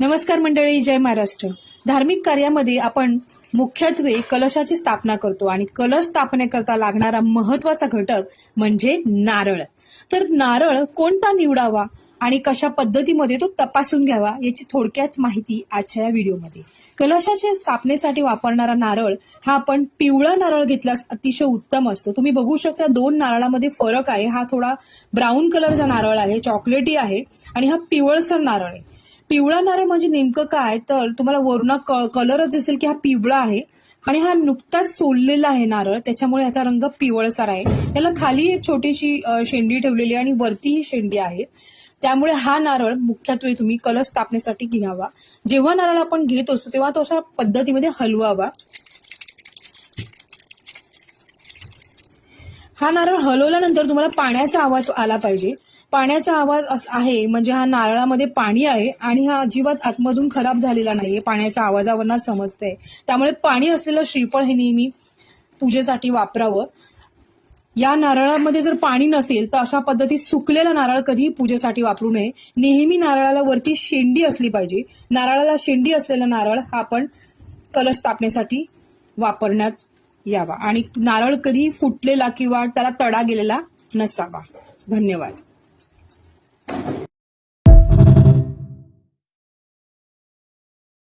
नमस्कार मंडळी जय महाराष्ट्र. धार्मिक कार्यामध्ये आपण मुख्यत्वे कलशाची स्थापना करतो आणि कलश स्थापनेकरता लागणारा महत्त्वाचा घटक म्हणजे नारळ. तर नारळ कोणता निवडावा आणि कशा पद्धतीमध्ये तो तपासून घ्यावा याची थोडक्यात माहिती आजच्या या व्हिडिओमध्ये. कलशाच्या स्थापनेसाठी वापरणारा नारळ हा आपण पिवळा नारळ घेतल्यास अतिशय उत्तम असतो. तुम्ही बघू शकता दोन नारळामध्ये फरक आहे. हा थोडा ब्राऊन कलरचा नारळ आहे चॉकलेटी आहे आणि हा पिवळसर नारळ आहे. पिवळा नारळ म्हणजे नेमकं काय? तर तुम्हाला वरून कलरच दिसेल की हा पिवळा आहे आणि हा नुकताच सोललेला आहे नारळ. त्याच्यामुळे याचा रंग पिवळसार आहे. याला खाली एक छोटीशी शेंडी ठेवलेली आहे आणि वरती ही शेंडी आहे. त्यामुळे हा नारळ मुख्यत्वे तुम्ही कलश स्थापनेसाठी घ्यावा. जेव्हा नारळ आपण घेत असतो तेव्हा तो अशा पद्धतीमध्ये हलवावा. हा नारळ हलवल्यानंतर तुम्हाला पाण्याचा आवाज आला पाहिजे. पाण्याचा आवाज आहे म्हणजे हा नारळामध्ये पाणी आहे आणि हा अजिबात आतमधून खराब झालेला नाहीये पाण्याच्या आवाजावरनं समजतंय. त्यामुळे पाणी असलेलं श्रीफळ हे नेहमी पूजेसाठी वापरावं. या नारळामध्ये जर पाणी नसेल तर अशा पद्धतीत सुकलेला नारळ कधीही पूजेसाठी वापरू नये. नेहमी नारळाला वरती शेंडी असली पाहिजे. नारळाला शेंडी असलेला नारळ हा आपण कलश स्थापनेसाठी वापरण्यात यावा. आणि नारळ कधी फुटलेला किंवा त्याला तडा गेलेला नसावा. धन्यवाद.